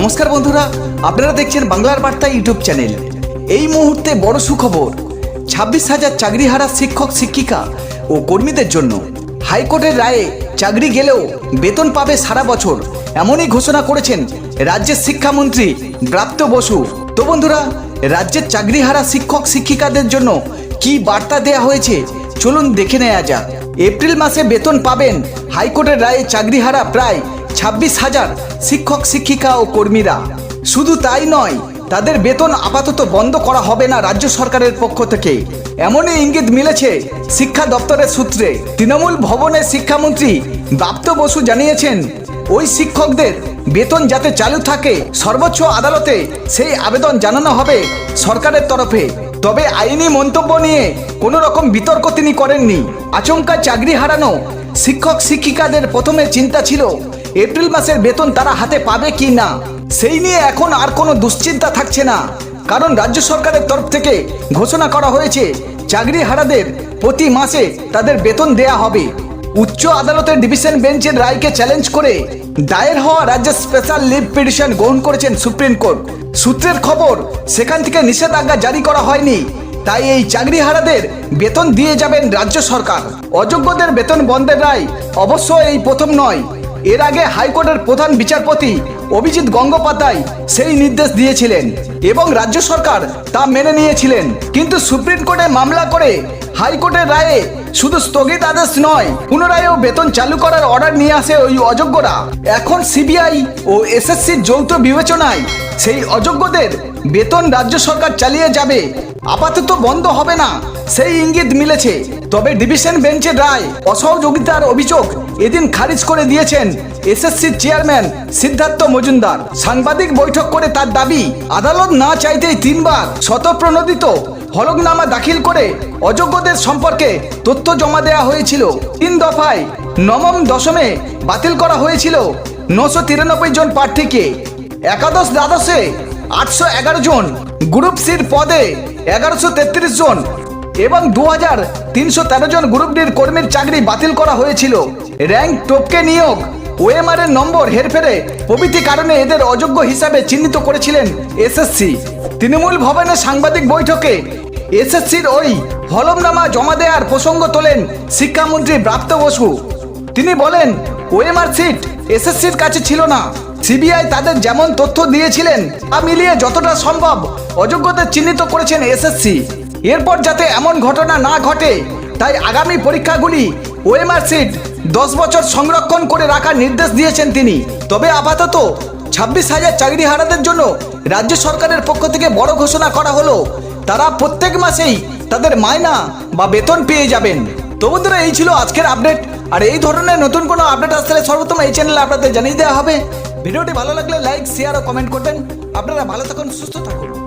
নমস্কার বন্ধুরা, আপনারা দেখছেন বাংলার বার্তা ইউটিউব চ্যানেল। এই মুহূর্তে বড় সুখবর, ছাব্বিশ হাজার চাকরিহারা শিক্ষক, শিক্ষিকা ও কর্মীদের জন্য হাইকোর্টের রায়ে চাকরি গেলেও বেতন পাবে সারা বছর, এমনই ঘোষণা করেছেন রাজ্যের শিক্ষামন্ত্রী ব্রাত্য বসু। তো বন্ধুরা, রাজ্যের চাকরিহারা শিক্ষক, শিক্ষিকাদের জন্য কি বার্তা দেয়া হয়েছে? চলুন দেখে নেওয়া যাক। এপ্রিল মাসে বেতন পাবেন হাইকোর্টের রায়ে চাকরিহারা প্রায় ছাব্বিশ হাজার শিক্ষক, শিক্ষিকা ও কর্মীরা। শুধু তাই নয়, তাদের বেতন আপাতত বন্ধ করা হবে না রাজ্য সরকারের পক্ষ থেকে। এমনই ইঙ্গিত মিলেছে শিক্ষা দপ্তরের সূত্রে। তৃণমূল ভবনের শিক্ষামন্ত্রী বাপ্ত বসু জানিয়েছেন, ওই শিক্ষকদের বেতন যাতে চালু থাকে, সর্বোচ্চ আদালতে সেই আবেদন জানানো হবে সরকারের তরফে। তবে আইনি মন্তব্য নিয়ে কোনো রকম বিতর্ক তিনি করেননি। আচমকা চাকরি হারানো শিক্ষক, শিক্ষিকাদের প্রথমে চিন্তা ছিল এপ্রিল মাসের বেতন তারা হাতে পাবে কি না? সেই নিয়ে এখন আর কোনো দুশ্চিন্তা থাকছে না। কারণ রাজ্য সরকারের তরফ থেকে ঘোষণা করা হয়েছে চাকরি হারাদের প্রতি মাসে তাদের বেতন দেয়া হবে। উচ্চ আদালতের ডিভিশন বেঞ্চের রায়কে চ্যালেঞ্জ করে দায়ের হওয়া রাজ্যের স্পেশাল লিভ পিটিশন গ্রহণ করেছেন সুপ্রিম কোর্ট। সূত্রের খবর, সেখান থেকে নিষেধাজ্ঞা জারি করা হয়নি। তাই এই চাকরিহারাদের বেতন দিয়ে যাবেন রাজ্য সরকার। অযোগ্যদের বেতন বন্ধের রায় অবশ্য এই প্রথম নয়। এর আগে হাইকোর্টের প্রধান বিচারপতি অভিজিৎ গঙ্গোপাধ্যায় সেই নির্দেশ দিয়েছিলেন এবং রাজ্য সরকার তা মেনে নিয়েছিলেন। কিন্তু সুপ্রিম কোর্টে মামলা করে হাইকোর্টের রায়ে শুধু স্থগিত আদেশ নয়, পুনরায়ও বেতন চালু করার অর্ডার নিয়ে আসে ওই অযোগ্যরা। এখন সিবিআই ও এসএসসির যৌথ বিবেচনায় সেই অযোগ্যদের বেতন রাজ্য সরকার চালিয়ে যাবে। আপাতত বন্ধ হবে না, সেই ইঙ্গিত মিলেছে। তবে ডিভিশন বেঞ্চের রায় অসহযোগিতার অভিযোগ এদিন খারিজ করে দিয়েছেন এসএসসির চেয়ারম্যান সিদ্ধার্থ মজুমদার। সাংবাদিক বৈঠক করে তার দাবি, আদালত না চাইতেই তিনবার শতপ্রণোদিত হলফনামা দাখিল করে অযোগ্যদের সম্পর্কে তথ্য জমা দেওয়া হয়েছিল। তিন দফায় নবম দশমে বাতিল করা হয়েছিল নশো তিরানব্বই জন প্রার্থীকে। একাদশ দ্বাদশে আটশো এগারো জন, গ্রুপ সির পদে এগারোশো তেত্রিশ জন এবং দু হাজার তিনশো তেরো জন গ্রুপ ডির কর্মীর চাকরি বাতিল করা হয়েছিল। র্যাঙ্ক টপকে নিয়োগ, ওএমআর এর নম্বর হেরফেরে প্রভৃতি কারণে এদের অযোগ্য হিসাবে চিহ্নিত করেছিলেন এসএসসি। তৃণমূল ভবনের সাংবাদিক বৈঠকে এসএসসির ওই হলমনামা জমা দেওয়ার প্রসঙ্গ তোলেন শিক্ষামন্ত্রী ব্রাত্য বসু। তিনি বলেন, ওএমআর সিট এসএসসির কাছে ছিল না। সিবিআই তাদের যেমন তথ্য দিয়েছিলেন, তা মিলিয়ে যতটা সম্ভব অযোগ্যদের চিহ্নিত করেছেন এসএসসি। এরপর যাতে এমন ঘটনা না ঘটে, তাই আগামী পরীক্ষাগুলি ওএমআর সিট দশ বছর সংরক্ষণ করে রাখার নির্দেশ দিয়েছেন তিনি। তবে আপাতত ছাব্বিশ হাজার চাকরি চাকরিহারাদের জন্য রাজ্য সরকারের পক্ষ থেকে বড় ঘোষণা করা হলো তারা প্রত্যেক মাসেই তাদের মায়না বা বেতন পেয়ে যাবেন। তো বন্ধুরা, এই ছিল আজকের আপডেট। আর এই ধরনের নতুন কোনো আপডেট আসলে সর্বোত্তম এই চ্যানেলে আপনাদের জানিয়ে দেওয়া হবে। ভিডিওটি ভালো লাগলে লাইক, শেয়ার ও কমেন্ট করবেন। আপনারা ভালো থাকুন, সুস্থ থাকুন।